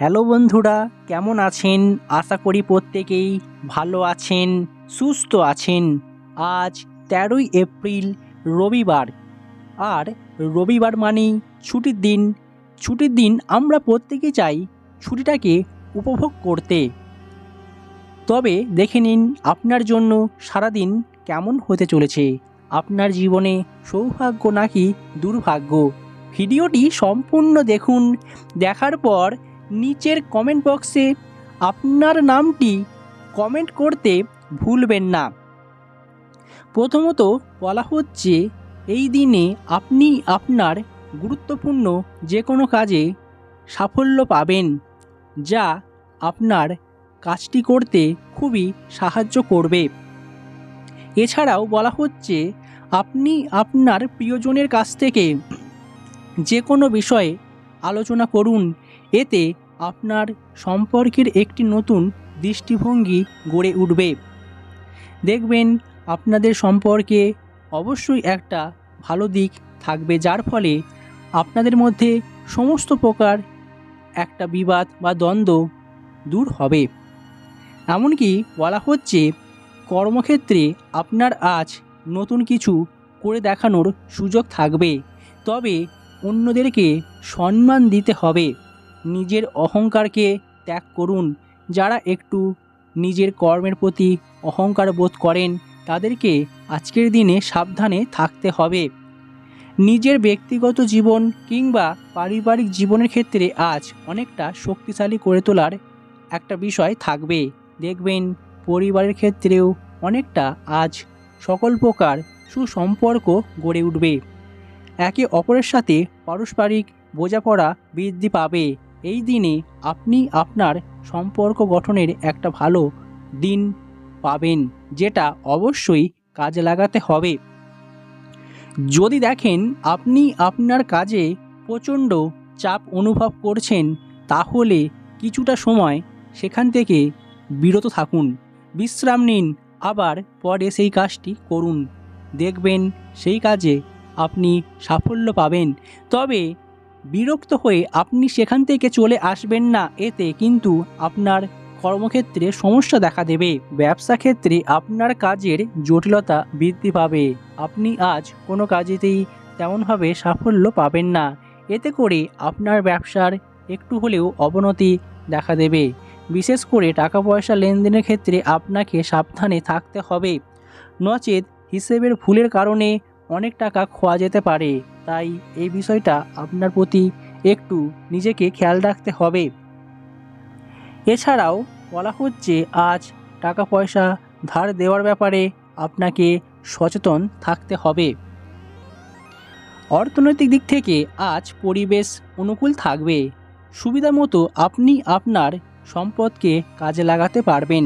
Hello বন্ধুরা, কেমন আছেন? আশা করি প্রত্যেকেই ভালো আছেন, সুস্থ আছেন। আজ তেরোই এপ্রিল, রবিবার। আর রবিবার মানেই ছুটির দিন। ছুটির দিন আমরা প্রত্যেকে চাই ছুটিটাকে উপভোগ করতে। তবে দেখে নিন আপনার জন্য সারাদিন কেমন হতে চলেছে। আপনার জীবনে সৌভাগ্য নাকি দুর্ভাগ্য? ভিডিওটি সম্পূর্ণ দেখুন, দেখার পর নিচের কমেন্ট বক্সে আপনার নামটি কমেন্ট করতে ভুলবেন না। প্রথমত বলা হচ্ছে, এই দিনে আপনি আপনার গুরুত্বপূর্ণ যে কোনো কাজে সাফল্য পাবেন, যা আপনার কাজটি করতে খুবই সাহায্য করবে। এছাড়াও বলা হচ্ছে, আপনি আপনার প্রিয়জনের কাছ থেকে যে কোনো বিষয়ে আলোচনা করুন এতে আপনার সম্পর্কের একটি নতুন দৃষ্টিভঙ্গি গড়ে উঠবে। দেখবেন আপনাদের সম্পর্কে অবশ্যই একটা ভালো দিক থাকবে, যার ফলে আপনাদের মধ্যে সমস্ত প্রকার একটা বিবাদ বা দ্বন্দ্ব দূর হবে। এমনকি বলা হচ্ছে, কর্মক্ষেত্রে আপনার আজ নতুন কিছু করে দেখানোর সুযোগ থাকবে, তবে অন্যদেরকে সম্মান দিতে হবে। নিজের অহংকারকে ত্যাগ করুন। যারা একটু নিজের কর্মের প্রতি অহংকার বোধ করেন, তাদেরকে আজকের দিনে সাবধানে থাকতে হবে। নিজের ব্যক্তিগত জীবন কিংবা পারিবারিক জীবনের ক্ষেত্রে আজ অনেকটা শক্তিশালী করে তোলার একটা বিষয় থাকবে। দেখবেন, পরিবারের ক্ষেত্রেও অনেকটা আজ সকল প্রকার সুসম্পর্ক গড়ে উঠবে। একে অপরের সাথে পারস্পরিক বোঝাপড়া বৃদ্ধি পাবে। এই দিনে আপনি আপনার সম্পর্ক গঠনের একটা ভালো দিন পাবেন, যেটা অবশ্যই কাজে লাগাতে হবে। যদি দেখেন আপনি আপনার কাজে প্রচণ্ড চাপ অনুভব করছেন, তাহলে কিছুটা সময় সেখান থেকে বিরত থাকুন। বিশ্রাম নিন, আবার পরে সেই কাজটি করুন। দেখবেন সেই কাজে আপনি সাফল্য পাবেন। তবে বিরক্ত হয়ে আপনি সেখান থেকে চলে আসবেন না। এতে কিন্তু আপনার কর্মক্ষেত্রে সমস্যা দেখা দেবে। ব্যবসা ক্ষেত্রে আপনার কাজের জটিলতা বৃদ্ধি পাবে। আপনি আজ কোনো কাজেতেই তেমনভাবে সাফল্য পাবেন না। এতে করে আপনার ব্যবসার একটু হলেও অবনতি দেখা দেবে। বিশেষ করে টাকা পয়সা লেনদেনের ক্ষেত্রে আপনাকে সাবধানে থাকতে হবে। নচেত হিসেবের ভুলের কারণে অনেক টাকা খোয়া যেতে পারে। তাই এই বিষয়টা আপনার প্রতি একটু নিজেকে খেয়াল রাখতে হবে। এছাড়াও বলা হচ্ছে, আজ টাকা পয়সা ধার দেওয়ার ব্যাপারে আপনাকে সচেতন থাকতে হবে। অর্থনৈতিক দিক থেকে আজ পরিবেশ অনুকূল থাকবে। সুবিধা মতো আপনি আপনার সম্পদকে কাজে লাগাতে পারবেন।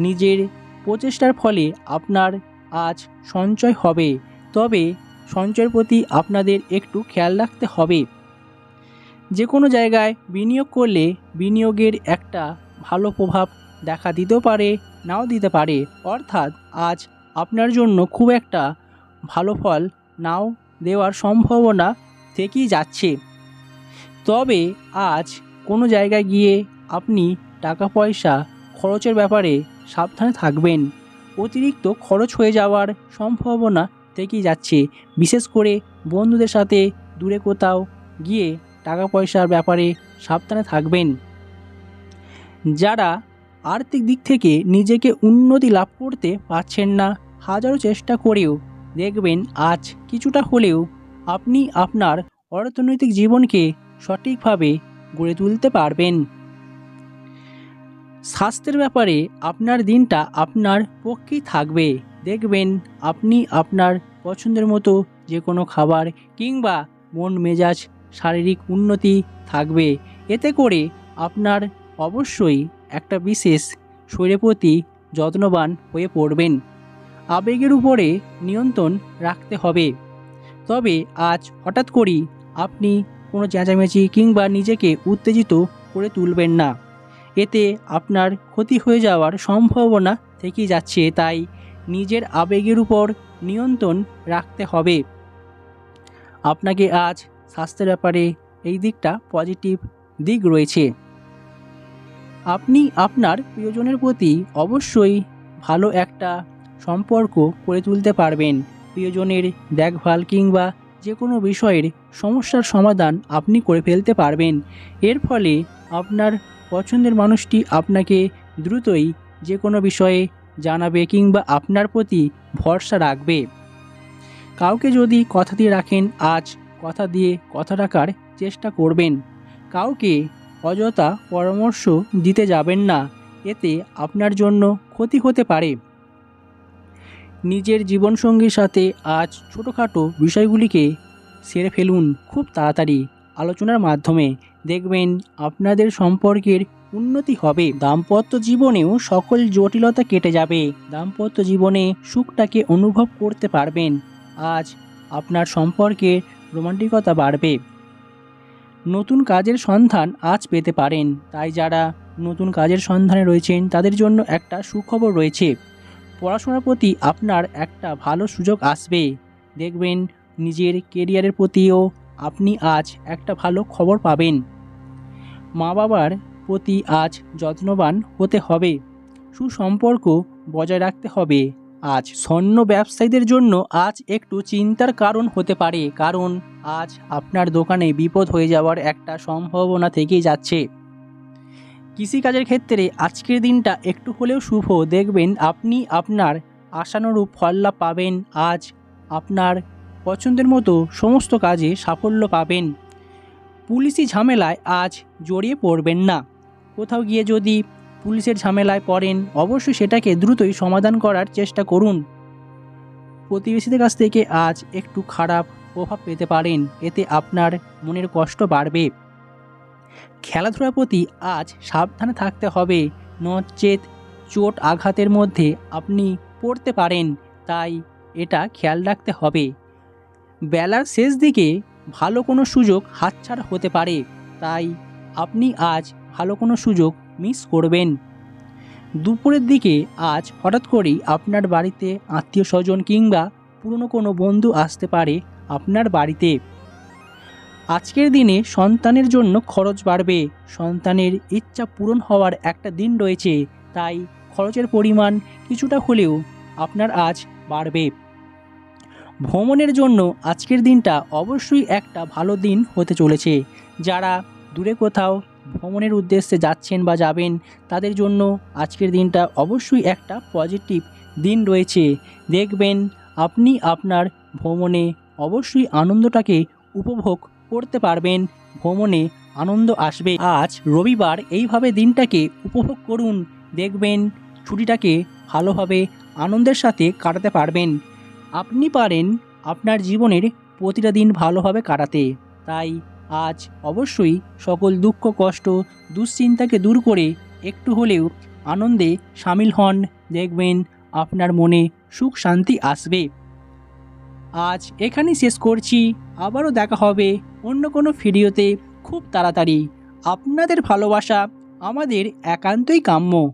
নিজের প্রচেষ্টার ফলে আপনার আজ সঞ্চয় হবে। তবে সঞ্চয়ের প্রতি আপনাদের একটু খেয়াল রাখতে হবে। যে কোনো জায়গায় বিনিয়োগ করলে বিনিয়োগের একটা ভালো প্রভাব দেখা দিতেও পারে, নাও দিতে পারে। অর্থাৎ আজ আপনার জন্য খুব একটা ভালো ফল নাও দেওয়ার সম্ভাবনা থেকেই যাচ্ছে। তবে আজ কোনো জায়গায় গিয়ে আপনি টাকা পয়সা খরচের ব্যাপারে সাবধানে থাকবেন। অতিরিক্ত খরচ হয়ে যাওয়ার সম্ভাবনা থেকেই যাচ্ছে। বিশেষ করে বন্ধুদের সাথে দূরে কোথাও গিয়ে টাকা পয়সার ব্যাপারে সাবধানে থাকবেন। যারা আর্থিক দিক থেকে নিজেকে উন্নতি লাভ করতে পারছেন না, হাজারো চেষ্টা করেও দেখবেন আজ কিছুটা হলেও আপনি আপনার অর্থনৈতিক জীবনকে সঠিকভাবে গড়ে তুলতে পারবেন। স্বাস্থ্যের ব্যাপারে আপনার দিনটা আপনার পক্ষেই থাকবে। দেখবেন আপনি আপনার পছন্দের মতো যে কোনো খাবার কিংবা মন মেজাজ, শারীরিক উন্নতি থাকবে। এতে করে আপনার অবশ্যই একটা বিশেষ শরীরের প্রতি যত্নবান হয়ে পড়বেন। আবেগের উপরে নিয়ন্ত্রণ রাখতে হবে। তবে আজ হঠাৎ করেই আপনি কোনো চেঁচামেচি কিংবা নিজেকে উত্তেজিত করে তুলবেন না। এতে আপনার ক্ষতি হয়ে যাওয়ার সম্ভাবনা থেকেই যাচ্ছে, তাই নিজের আবেগের উপর নিয়ন্ত্রণ রাখতে হবে। আপনাকে আজ স্বাস্থ্যের ব্যাপারে এই দিকটা পজিটিভ দিক রয়েছে। আপনি আপনার প্রিয়জনের প্রতি অবশ্যই ভালো একটা সম্পর্ক করে তুলতে পারবেন। প্রিয়জনের দেখভাল কিংবা যে কোনো বিষয়ের সমস্যার সমাধান আপনি করে ফেলতে পারবেন। এর ফলে আপনার পছন্দের মানুষটি আপনাকে দ্রুতই যে কোনো বিষয়ে জানাবে কিংবা আপনার প্রতি ভরসা রাখবে। কাউকে যদি কথা দিয়ে রাখেন, আজ কথা দিয়ে কথা রাখার চেষ্টা করবেন। কাউকে অযথা পরামর্শ দিতে যাবেন না, এতে আপনার জন্য ক্ষতি হতে পারে। নিজের জীবনসঙ্গীর সাথে আজ ছোটোখাটো বিষয়গুলিকে সেরে ফেলুন খুব তাড়াতাড়ি। আলোচনার মাধ্যমে দেখবেন আপনাদের সম্পর্কের উন্নতি হবে। দাম্পত্য জীবনেও সকল জটিলতা কেটে যাবে। দাম্পত্য জীবনে সুখটাকে অনুভব করতে পারবেন। আজ আপনার সম্পর্কে রোমান্টিকতা বাড়বে। নতুন কাজের সন্ধান আজ পেতে পারেন। তাই যারা নতুন কাজের সন্ধানে রয়েছেন, তাদের জন্য একটা সুখবর রয়েছে। পড়াশোনার প্রতি আপনার একটা ভালো সুযোগ আসবে। দেখবেন নিজের কেরিয়ারের প্রতিও আপনি আজ একটা ভালো খবর পাবেন। মা বাবার প্রতি আজ যত্নবান হতে হবে। সুসম্পর্ক বজায় রাখতে হবে। আজ স্বর্ণ ব্যবসায়ীদের জন্য আজ একটু চিন্তার কারণ হতে পারে, কারণ আজ আপনার দোকানে বিপদ হয়ে যাওয়ার একটা সম্ভাবনা থেকেই যাচ্ছে। কৃষিকাজের ক্ষেত্রে আজকের দিনটা একটু হলেও শুভ। দেখবেন আপনি আপনার আশানুরূপ ফল লাভ পাবেন। আজ আপনার পছন্দের মতো সমস্ত কাজে সাফল্য পাবেন। পুলিশি ঝামেলায় আজ জড়িয়ে পড়বেন না। কোথাও গিয়ে যদি পুলিশের ঝামেলায় পড়েন, অবশ্যই সেটাকে দ্রুতই সমাধান করার চেষ্টা করুন। প্রতিবেশীদের কাছ থেকে আজ একটু খারাপ প্রভাব পেতে পারেন, এতে আপনার মনের কষ্ট বাড়বে। খেলাধুলার প্রতি আজ সাবধানে থাকতে হবে, নচেত চোট আঘাতের মধ্যে আপনি পড়তে পারেন, তাই এটা খেয়াল রাখতে হবে। বেলার শেষ দিকে ভালো কোনো সুযোগ হাতছাড়া হতে পারে। তাই আপনি আজ ভালো কোনো সুযোগ মিস করবেন। দুপুরের দিকে আজ হঠাৎ করেই আপনার বাড়িতে আত্মীয় স্বজন কিংবা পুরনো কোনো বন্ধু আসতে পারে আপনার বাড়িতে। আজকের দিনে সন্তানের জন্য খরচ বাড়বে। সন্তানের ইচ্ছা পূরণ হওয়ার একটা দিন রয়েছে। তাই খরচের পরিমাণ কিছুটা হলেও আপনার আজ বাড়বে। ভ্রমণের জন্য আজকের দিনটা অবশ্যই একটা ভালো দিন হতে চলেছে। যারা দূরে কোথাও ভ্রমণের উদ্দেশ্যে যাচ্ছেন বা যাবেন, তাদের জন্য আজকের দিনটা অবশ্যই একটা পজিটিভ দিন রয়েছে। দেখবেন আপনি আপনার ভ্রমণে অবশ্যই আনন্দটাকে উপভোগ করতে পারবেন, ভ্রমণে আনন্দ আসবে। আজ রবিবার, এইভাবে দিনটাকে উপভোগ করুন। দেখবেন ছুটিটাকে ভালোভাবে আনন্দের সাথে কাটাতে পারবেন। আপনি পারেন আপনার জীবনের প্রতিটা দিন ভালোভাবে কাটাতে। তাই আজ অবশ্যই সকল দুঃখ, কষ্ট, দুশ্চিন্তাকে দূর করে একটু হলেও আনন্দে সামিল হন। দেখবেন আপনার মনে সুখ, শান্তি আসবে। আজ এখানেই শেষ করছি। আবারও দেখা হবে অন্য কোনো ভিডিওতে। খুব তাড়াতাড়ি। আপনাদের ভালোবাসা আমাদের একান্তই কাম্য।